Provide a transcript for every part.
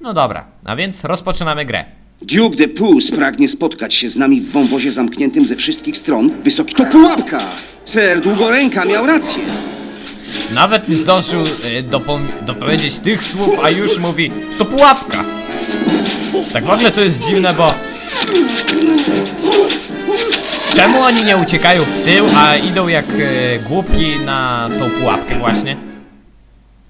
No dobra, a więc rozpoczynamy grę. Duke de Pus pragnie spotkać się z nami w wąwozie zamkniętym ze wszystkich stron. Wysoki to pułapka! Ser Długoręka miał rację. Nawet nie zdążył y, dopowiedzieć tych słów, a już mówi to pułapka. Tak w ogóle to jest dziwne, bo... Czemu oni nie uciekają w tył, a idą jak y, głupki na tą pułapkę właśnie?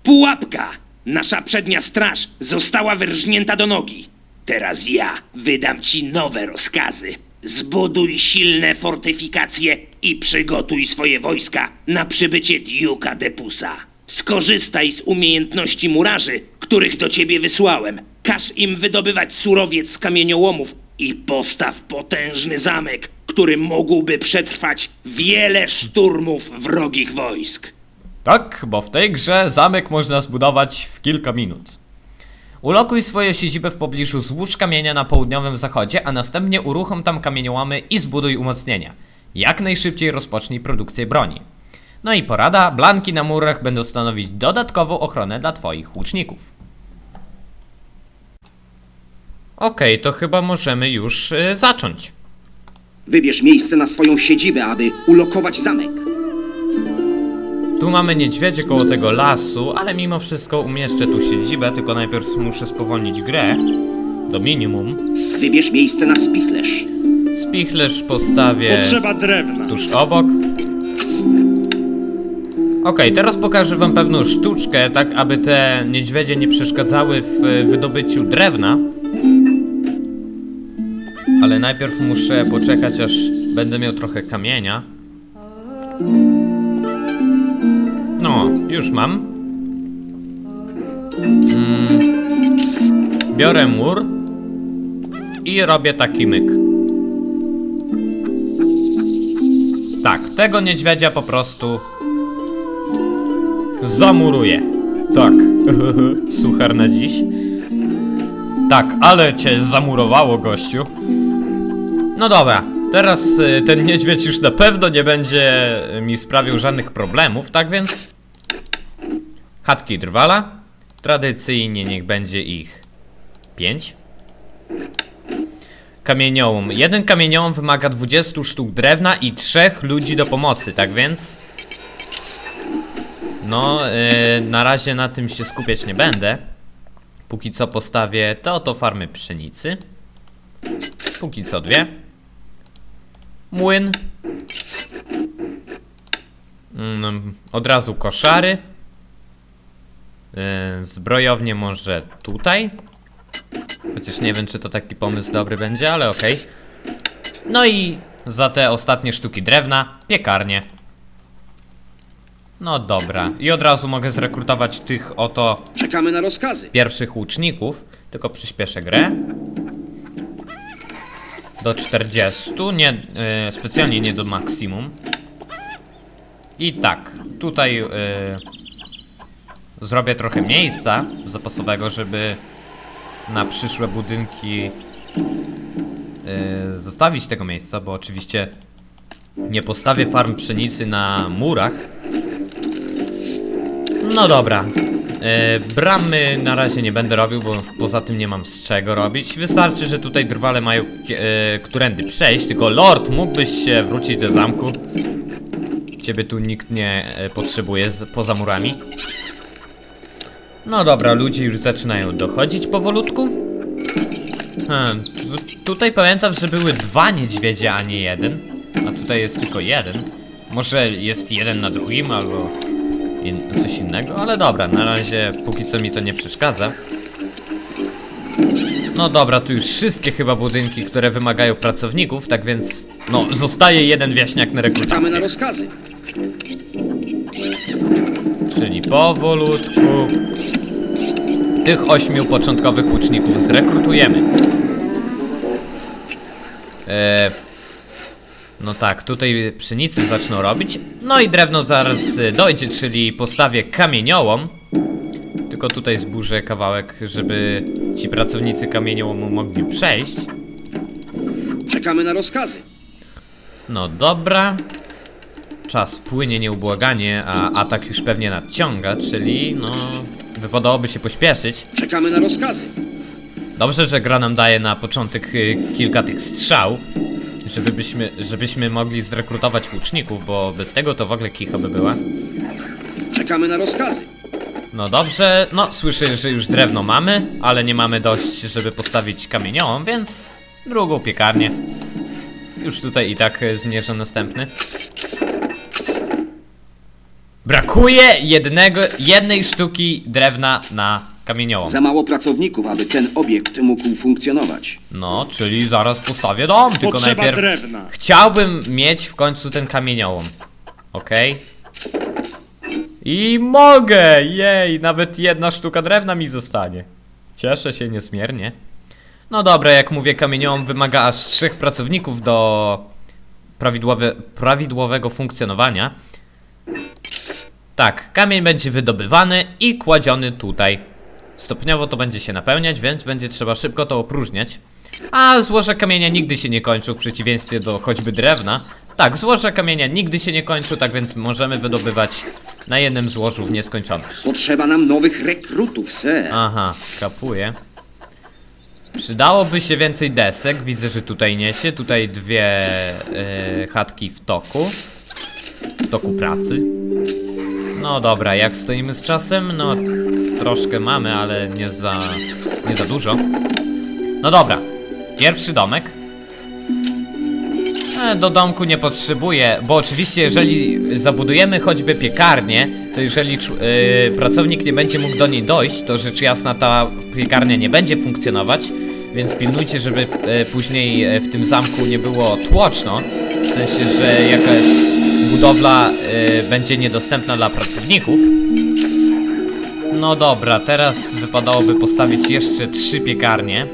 Pułapka! Nasza przednia straż została wyrżnięta do nogi. Teraz ja wydam ci nowe rozkazy. Zbuduj silne fortyfikacje i przygotuj swoje wojska na przybycie Duke'a Depusa. Skorzystaj z umiejętności murarzy, których do ciebie wysłałem. Każ im wydobywać surowiec z kamieniołomów i postaw potężny zamek, który mógłby przetrwać wiele szturmów wrogich wojsk. Tak, bo w tej grze zamek można zbudować w kilka minut. Ulokuj swoją siedzibę w pobliżu złóż kamienia na południowym zachodzie, a następnie uruchom tam kamieniołomy i zbuduj umocnienia. Jak najszybciej rozpocznij produkcję broni. No i porada, blanki na murach będą stanowić dodatkową ochronę dla twoich łuczników. Okej, to chyba możemy już y, zacząć. Wybierz miejsce na swoją siedzibę, aby ulokować zamek. Tu mamy niedźwiedzie koło tego lasu, ale mimo wszystko umieszczę tu siedzibę, tylko najpierw muszę spowolnić grę do minimum. Wybierz miejsce na spichlerz. Spichlerz postawię Potrzeba drewna. tuż obok. Okej, teraz pokażę wam pewną sztuczkę, tak aby te niedźwiedzie nie przeszkadzały w e, wydobyciu drewna. Ale najpierw muszę poczekać, aż będę miał trochę kamienia. No, już mam. Mm, biorę mur i robię taki myk. Tak, tego niedźwiedzia po prostu zamuruję. Tak, suchar na dziś. Tak, ale cię zamurowało, gościu. No dobra, teraz y, ten niedźwiedź już na pewno nie będzie mi sprawiał żadnych problemów, tak więc... Chatki drwala. Tradycyjnie niech będzie ich pięć. Kamieniołom. Jeden kamieniołom wymaga 20 sztuk drewna i trzech ludzi do pomocy, tak więc... No, yy, na razie na tym się skupiać nie będę. Póki co postawię te oto farmy pszenicy. Póki co dwie. Młyn. Mm, od razu koszary. Yy, zbrojownie może tutaj. Chociaż nie wiem, czy to taki pomysł dobry będzie, ale okej. No i za te ostatnie sztuki drewna, piekarnie. No dobra. I od razu mogę zrekrutować tych oto Czekamy na rozkazy. pierwszych łuczników. Tylko przyspieszę grę. Do 40. Nie, e, specjalnie nie do maksimum. I tak, tutaj e, zrobię trochę miejsca zapasowego, żeby na przyszłe budynki e, zostawić tego miejsca, bo oczywiście nie postawię farm pszenicy na murach. No dobra. E, bramy na razie nie będę robił, bo poza tym nie mam z czego robić. Wystarczy, że tutaj drwale mają e, którędy przejść, tylko Lord, mógłbyś się wrócić do zamku? Ciebie tu nikt nie e, potrzebuje poza murami. No dobra, ludzie już zaczynają dochodzić powolutku. Hmm, tu, tutaj pamiętam, że były dwa niedźwiedzie, a nie jeden. A tutaj jest tylko jeden. Może jest jeden na drugim, albo in, coś innego, ale dobra, na razie póki co mi to nie przeszkadza. No dobra, tu już wszystkie chyba budynki, które wymagają pracowników, tak więc no, zostaje jeden wieśniak na Czekamy na rekrutację. rozkazy. Czyli powolutku tych ośmiu początkowych łuczników zrekrutujemy. E, no tak, tutaj pszenicy zaczną robić. No i drewno zaraz dojdzie, czyli postawię kamieniołom. Tylko tutaj zburzę kawałek, żeby ci pracownicy kamieniołomu mogli przejść. Czekamy na rozkazy. No dobra. Czas płynie nieubłaganie, a atak już pewnie nadciąga, czyli no... Wypadałoby się pośpieszyć. Czekamy na rozkazy. Dobrze, że gra nam daje na początek y, kilka tych strzał, żebyśmy, żebyśmy mogli zrekrutować łuczników, bo bez tego to w ogóle kicha by była. Czekamy na rozkazy. No dobrze, no słyszę, że już drewno mamy, ale nie mamy dość, żeby postawić kamieniołom, więc drugą piekarnię. Już tutaj i tak e, zmierzę następny. Brakuje jednego, jednej sztuki drewna na kamieniołom. Za mało pracowników, aby ten obiekt mógł funkcjonować. No, czyli zaraz postawię dom, tylko Potrzeba najpierw drewna. chciałbym mieć w końcu ten kamieniołom. Okej. I mogę! Jej, nawet jedna sztuka drewna mi zostanie. Cieszę się niesmiernie. No dobra, jak mówię, kamieniołom wymaga aż trzech pracowników do prawidłowe, prawidłowego funkcjonowania. Tak, kamień będzie wydobywany i kładziony tutaj. Stopniowo to będzie się napełniać, więc będzie trzeba szybko to opróżniać. A złoże kamienia nigdy się nie kończą, w przeciwieństwie do choćby drewna. Tak, złoże kamienia nigdy się nie kończą, tak więc możemy wydobywać na jednym złożu w nieskończoność. Potrzeba nam nowych rekrutów, ser. Aha, kapuję. Przydałoby się więcej desek. Widzę, że tutaj niesie. Tutaj dwie e, chatki w toku. W toku pracy. No dobra, jak stoimy z czasem? No, troszkę mamy, ale nie za, nie za dużo. No dobra, pierwszy domek. E, Do domku nie potrzebuję, bo oczywiście jeżeli zabudujemy choćby piekarnię, to jeżeli e, pracownik nie będzie mógł do niej dojść, to rzecz jasna ta piekarnia nie będzie funkcjonować, więc pilnujcie, żeby e, później w tym zamku nie było tłoczno, w sensie, że jakaś budowla e, będzie niedostępna dla pracowników. No dobra, teraz wypadałoby postawić jeszcze trzy piekarnie,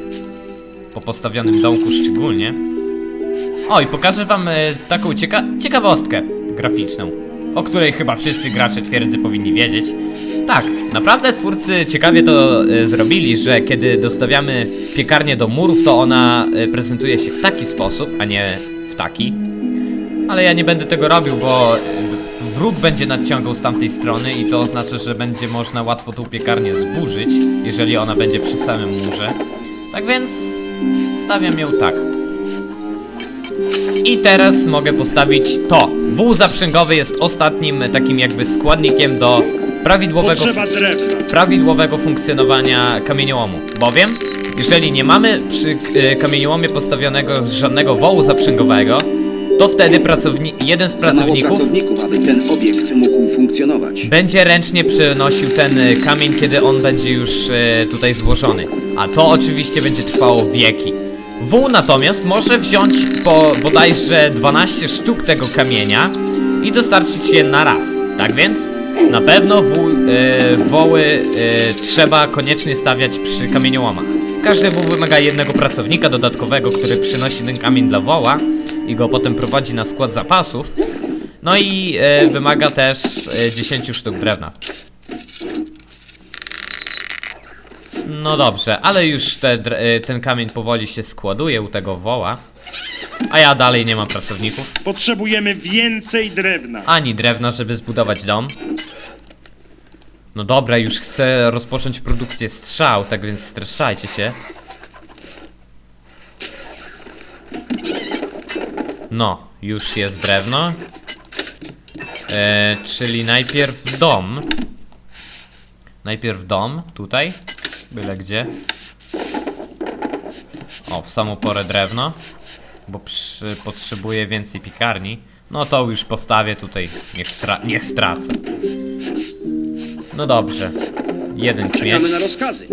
po postawionym domku szczególnie. O, i pokażę wam e, taką cieka ciekawostkę graficzną, o której chyba wszyscy gracze twierdzy powinni wiedzieć. Tak, naprawdę twórcy ciekawie to e, zrobili, że kiedy dostawiamy piekarnię do murów, to ona e, prezentuje się w taki sposób, a nie w taki. Ale ja nie będę tego robił, bo e, wróg będzie nadciągał z tamtej strony i to oznacza, że będzie można łatwo tą piekarnię zburzyć, jeżeli ona będzie przy samym murze. Tak więc stawiam ją tak. I teraz mogę postawić to. Wół zaprzęgowy jest ostatnim takim jakby składnikiem do prawidłowego, prawidłowego funkcjonowania kamieniołomu. Bowiem, jeżeli nie mamy przy e, kamieniołomie postawionego żadnego wołu zaprzęgowego, to wtedy pracowni jeden z pracowników pracowników, aby ten obiekt mógł funkcjonować. będzie ręcznie przenosił ten e, kamień, kiedy on będzie już e, tutaj złożony. A to oczywiście będzie trwało wieki. Wół natomiast może wziąć po bodajże 12 sztuk tego kamienia i dostarczyć je na raz. Tak więc na pewno wół, e, woły trzeba koniecznie stawiać przy kamieniołomach. Każdy wół wymaga jednego pracownika dodatkowego, który przynosi ten kamień dla woła i go potem prowadzi na skład zapasów. No i e, wymaga też e, 10 sztuk drewna. No dobrze, ale już te, e, ten kamień powoli się składuje u tego woła. A ja dalej nie mam pracowników. Potrzebujemy więcej drewna. Ani drewna, żeby zbudować dom. No dobra, już chcę rozpocząć produkcję strzał, tak więc streszczajcie się. No, już jest drewno. E, czyli najpierw dom. Najpierw dom, tutaj. Byle gdzie. O, w samą porę drewno. Bo przy, potrzebuję więcej piekarni. No to już postawię tutaj. Niech, stra niech stracę. No dobrze. Jeden mieć. Czekamy na rozkazy.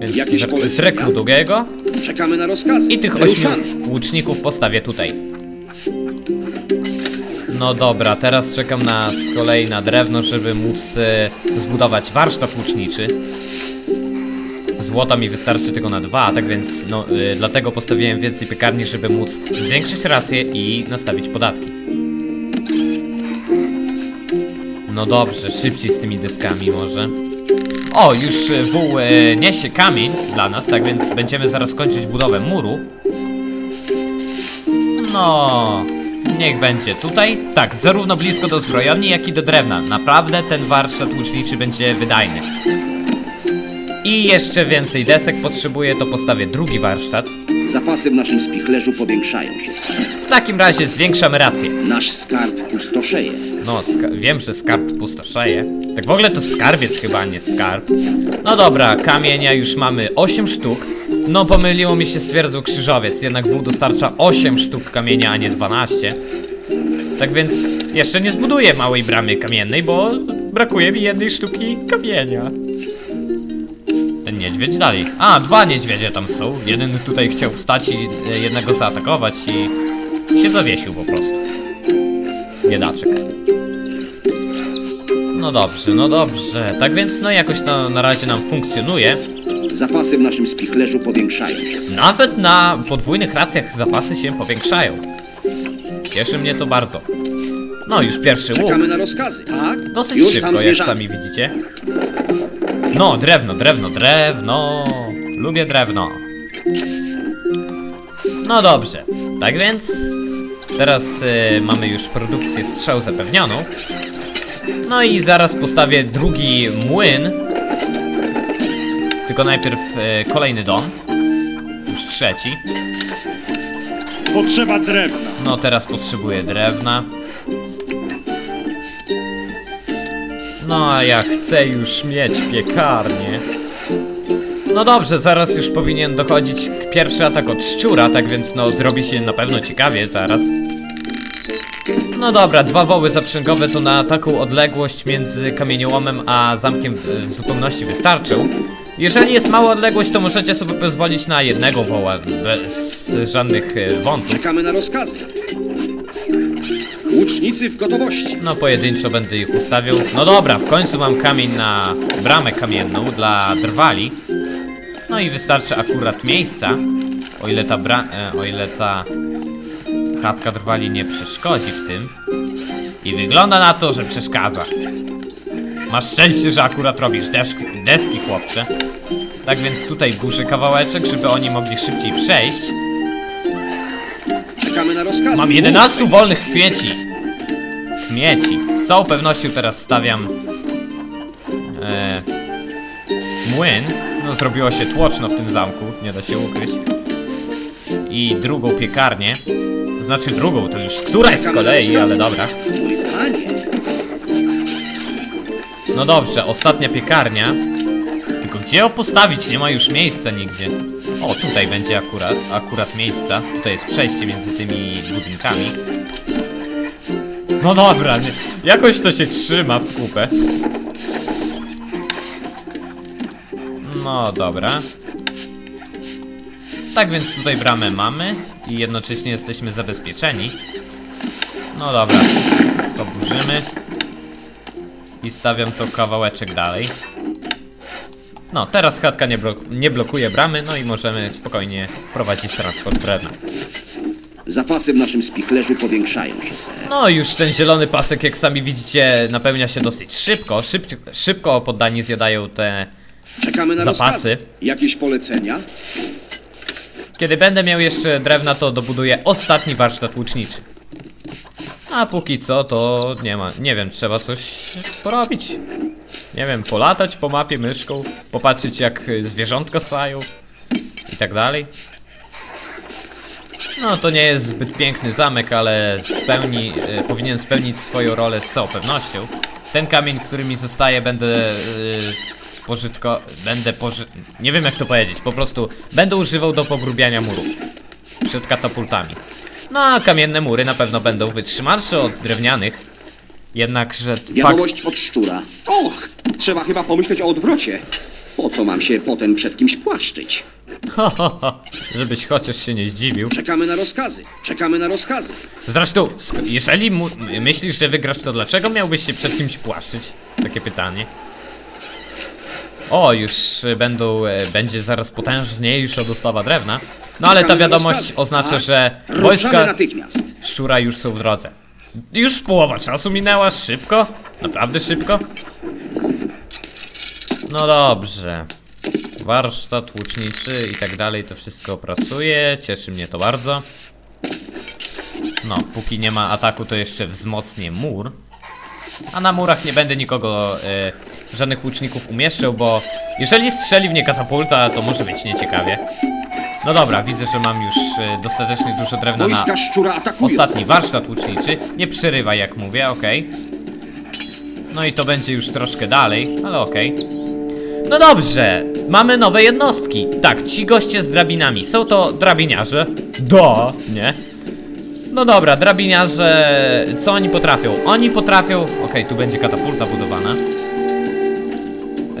Więc jakieś zre zrekrutuję go. Czekamy na rozkazy. I tych ośmiu łuczników postawię tutaj. No dobra, teraz czekam na z kolei na drewno, żeby móc e, zbudować warsztat łuczniczy. Złota mi wystarczy tylko na dwa, tak więc no, e, dlatego postawiłem więcej piekarni, żeby móc zwiększyć rację i nastawić podatki. No dobrze, szybciej z tymi deskami może. O, już wół e, niesie kamień dla nas, tak więc będziemy zaraz kończyć budowę muru. No, niech będzie tutaj. Tak, zarówno blisko do zbrojowni, jak i do drewna. Naprawdę ten warsztat łuczniczy będzie wydajny. I jeszcze więcej desek potrzebuję, to postawię drugi warsztat. Zapasy w naszym spichlerzu powiększają się. W takim razie zwiększam rację. Nasz skarb pustoszeje. No, ska- wiem, że skarb pustoszeje. Tak w ogóle to skarbiec chyba, nie skarb. No dobra, kamienia już mamy 8 sztuk. No, pomyliło mi się, stwierdził krzyżowiec, jednak wół dostarcza 8 sztuk kamienia, a nie 12. Tak więc jeszcze nie zbuduję małej bramy kamiennej, bo brakuje mi jednej sztuki kamienia. Niedźwiedź dalej. A, dwa niedźwiedzie tam są. Jeden tutaj chciał wstać i e, jednego zaatakować i się zawiesił po prostu. Biedaczek. No dobrze, no dobrze. Tak więc no jakoś to na razie nam funkcjonuje. Zapasy w naszym spichlerzu powiększają się. Nawet na podwójnych racjach zapasy się powiększają. Cieszy mnie to bardzo. No już pierwszy łuk. Czekamy na rozkazy. Tak? Dosyć Już tam szybko, jak zmierzamy. sami widzicie. No, drewno, drewno, drewno. Lubię drewno. No dobrze. Tak więc teraz y, mamy już produkcję strzał zapewnioną. No i zaraz postawię drugi młyn. Tylko najpierw y, kolejny dom. Już trzeci. Potrzeba drewna. No teraz potrzebuję drewna. No a ja chcę już mieć piekarnię. No dobrze, zaraz już powinien dochodzić pierwszy atak od szczura, tak więc no zrobi się na pewno ciekawie zaraz. No dobra, dwa woły zaprzęgowe to na taką odległość między kamieniołomem a zamkiem w, zupełności wystarczą. Jeżeli jest mała odległość, to możecie sobie pozwolić na jednego woła bez żadnych e, wątów. Czekamy na rozkazy. Łucznicy w gotowości. No pojedynczo będę ich ustawił. No dobra, w końcu mam kamień na bramę kamienną dla drwali. No i wystarczy akurat miejsca. O ile ta bra... E, o ile ta chatka drwali nie przeszkodzi w tym. I wygląda na to, że przeszkadza. Masz szczęście, że akurat robisz deski, deski chłopcze. Tak więc tutaj burzy kawałeczek, żeby oni mogli szybciej przejść. Czekamy na rozkazy. Mam 11 wolnych kwieci. Kmieci. Z całą pewnością teraz stawiam e, młyn. No zrobiło się tłoczno w tym zamku, nie da się ukryć. I drugą piekarnię. Znaczy drugą, to już któraś z kolei, ale dobra. No dobrze, ostatnia piekarnia. Tylko gdzie ją postawić? Nie ma już miejsca nigdzie. O, tutaj będzie akurat, akurat miejsca. Tutaj jest przejście między tymi budynkami. No dobra, nie, jakoś to się trzyma w kupę. No dobra. Tak więc tutaj bramę mamy i jednocześnie jesteśmy zabezpieczeni. No dobra, to burzymy. I stawiam to kawałeczek dalej. No, teraz chatka nie, blok nie blokuje bramy, no i możemy spokojnie prowadzić transport drewna. Zapasy w naszym spichlerzu powiększają się, ser. No już ten zielony pasek, jak sami widzicie, napełnia się dosyć szybko. Szyb szybko poddani zjadają te... Czekamy na Zapasy. rozkazy. Jakieś polecenia? Kiedy będę miał jeszcze drewna, to dobuduję ostatni warsztat łuczniczy. A póki co, to nie ma, nie wiem, trzeba coś porobić. Nie wiem, polatać po mapie myszką, popatrzeć jak y, zwierzątka stają i tak dalej. No to nie jest zbyt piękny zamek, ale spełni, y, powinien spełnić swoją rolę z całą pewnością. Ten kamień, który mi zostaje, będę y, spożytko... będę poży... nie wiem jak to powiedzieć, po prostu będę używał do pogrubiania murów przed katapultami. No a kamienne mury na pewno będą wytrzymalsze od drewnianych. Jednakże fakt... Wiadomość od szczura. Och, trzeba chyba pomyśleć o odwrocie. Po co mam się potem przed kimś płaszczyć? Ho, ho, ho, żebyś chociaż się nie zdziwił. Czekamy na rozkazy. Czekamy na rozkazy. Zresztą, sk- jeżeli mu- myślisz, że wygrasz, to dlaczego miałbyś się przed kimś płaszczyć? Takie pytanie. O, już będą, e, będzie zaraz potężniejsza dostawa drewna. No ale ta Czekamy na wiadomość rozkazy. oznacza, Tak. że Ruszamy wojska natychmiast. szczura już są w drodze. Już połowa czasu minęła, szybko? Naprawdę szybko? No dobrze. Warsztat łuczniczy i tak dalej, to wszystko pracuje, cieszy mnie to bardzo. No, póki nie ma ataku, to jeszcze wzmocnię mur. A na murach nie będę nikogo, e, żadnych łuczników umieszczał, bo jeżeli strzeli w nie katapulta, to może być nieciekawie. No dobra, widzę, że mam już e, dostatecznie dużo drewna na Wojska szczura atakują. ostatni warsztat łuczniczy. Nie przerywaj jak mówię, okej. No i to będzie już troszkę dalej, ale okej. No dobrze, mamy nowe jednostki. Tak, ci goście z drabinami. Są to drabiniarze. Do, nie? No dobra, drabiniarze. Co oni potrafią? Oni potrafią. Okej, tu będzie katapulta budowana.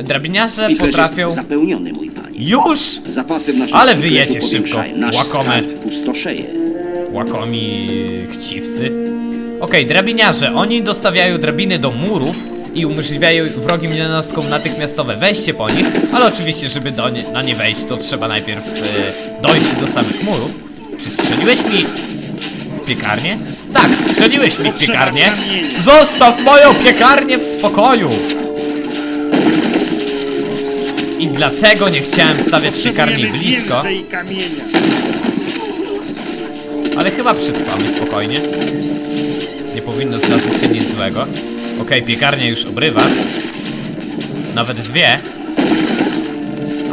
Drabiniarze Spichlerz potrafią. jest zapełniony, mój panie. Już! Zapasy w naszym Ale wyjecie szybko, łakome. pustoszeje. łakomi chciwcy. Okej, drabiniarze, oni dostawiają drabiny do murów i umożliwiają wrogim jednostkom natychmiastowe wejście po nich, ale oczywiście, żeby do nie, na nie wejść, to trzeba najpierw e, dojść do samych murów. Czy strzeliłeś mi w piekarnię? Tak, strzeliłeś mi w piekarnię. Zostaw moją piekarnię w spokoju! I dlatego nie chciałem stawiać piekarni blisko. Ale chyba przetrwamy spokojnie. Nie powinno zdarzyć się nic złego. Okej, piekarnia już obrywa. Nawet dwie.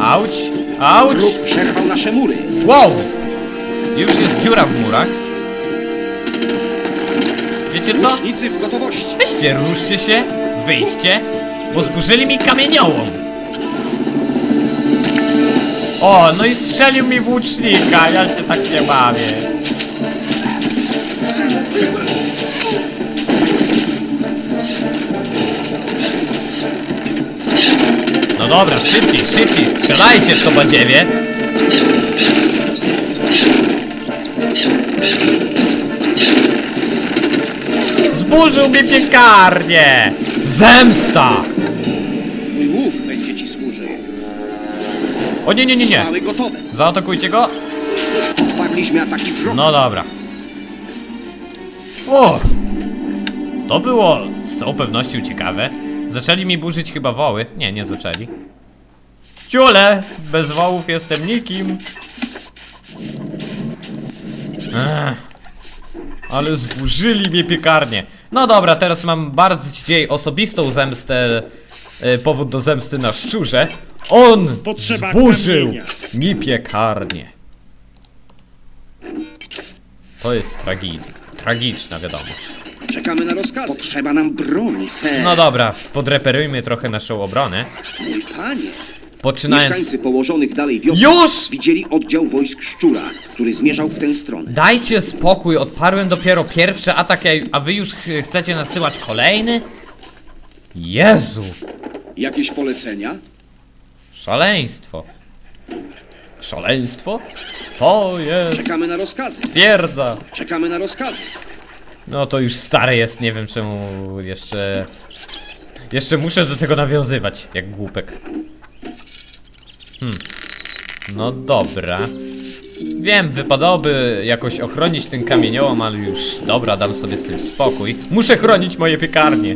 Auć! Auć! Wróg przerwał nasze mury. Wow! Już jest dziura w murach. Wiecie co? Łucznicy w gotowości. Weźcie, ruszcie się, wyjdźcie, bo zburzyli mi kamieniołom. O, no i strzelił mi włócznika, ja się tak nie bawię. No dobra, szybciej, szybciej, strzelajcie w to badziewie. Zburzył mi piekarnię! Zemsta! Mój łów będzie ci służył. O nie, nie, nie, nie. Strzały gotowe. Zaatakujcie go. Odpadliśmy ataki wroga. No dobra. O! To było z całą pewnością ciekawe. Zaczęli mi burzyć chyba woły. Nie, nie zaczęli. Ciule! Bez wołów jestem nikim. Ech. Ale zburzyli mnie piekarnię. No dobra, teraz mam bardziej osobistą zemstę. e, Powód do zemsty na szczurze. On Potrzeba zburzył kamienia. mi piekarnię. To jest tragi tragiczna wiadomość. Czekamy na rozkazy. Potrzeba nam broni, ser. No dobra, podreperujmy trochę naszą obronę. Mój panie. Poczynając... Mieszkańcy położonych dalej wiosek Już! widzieli oddział wojsk szczura, który zmierzał w tę stronę. Dajcie spokój, odparłem dopiero pierwszy atak, a wy już ch chcecie nasyłać kolejny? Jezu! Jakieś polecenia? Szaleństwo. Szaleństwo? To jest Czekamy na rozkazy. twierdza. Czekamy na rozkazy. No to już stare jest, nie wiem czemu jeszcze... Jeszcze muszę do tego nawiązywać, jak głupek. Hmm. No dobra. Wiem, wypadałoby jakoś ochronić ten kamieniołom, ale już dobra, dam sobie z tym spokój. Muszę chronić moje piekarnie.